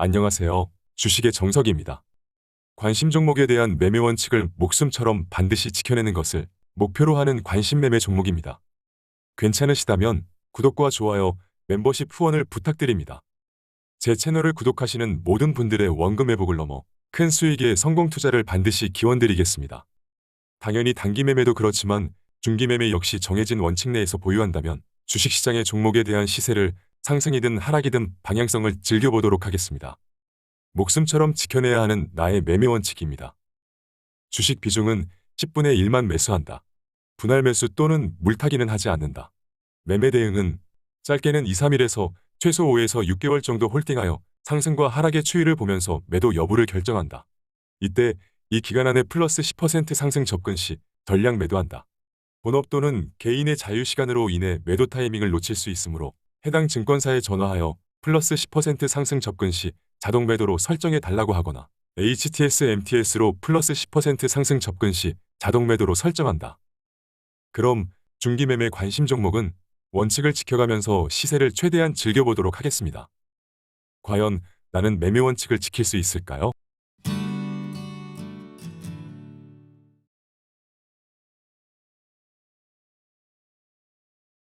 안녕하세요. 주식의 정석입니다. 관심 종목에 대한 매매 원칙을 목숨처럼 반드시 지켜내는 것을 목표로 하는 관심 매매 종목입니다. 괜찮으시다면 구독과 좋아요, 멤버십 후원을 부탁드립니다. 제 채널을 구독하시는 모든 분들의 원금 회복을 넘어 큰 수익의 성공 투자를 반드시 기원드리겠습니다. 당연히 단기 매매도 그렇지만 중기 매매 역시 정해진 원칙 내에서 보유한다면 주식시장의 종목에 대한 시세를 상승이든 하락이든 방향성을 즐겨보도록 하겠습니다. 목숨처럼 지켜내야 하는 나의 매매 원칙입니다. 주식 비중은 10분의 1만 매수한다. 분할 매수 또는 물타기는 하지 않는다. 매매 대응은 짧게는 2, 3일에서 최소 5에서 6개월 정도 홀딩하여 상승과 하락의 추이를 보면서 매도 여부를 결정한다. 이때 이 기간 안에 플러스 10% 상승 접근 시 전량 매도한다. 본업 또는 개인의 자유시간으로 인해 매도 타이밍을 놓칠 수 있으므로 해당 증권사에 전화하여 플러스 10% 상승 접근 시 자동 매도로 설정해 달라고 하거나 HTS MTS로 플러스 10% 상승 접근 시 자동 매도로 설정한다. 그럼 중기 매매 관심 종목은 원칙을 지켜가면서 시세를 최대한 즐겨보도록 하겠습니다. 과연 나는 매매 원칙을 지킬 수 있을까요?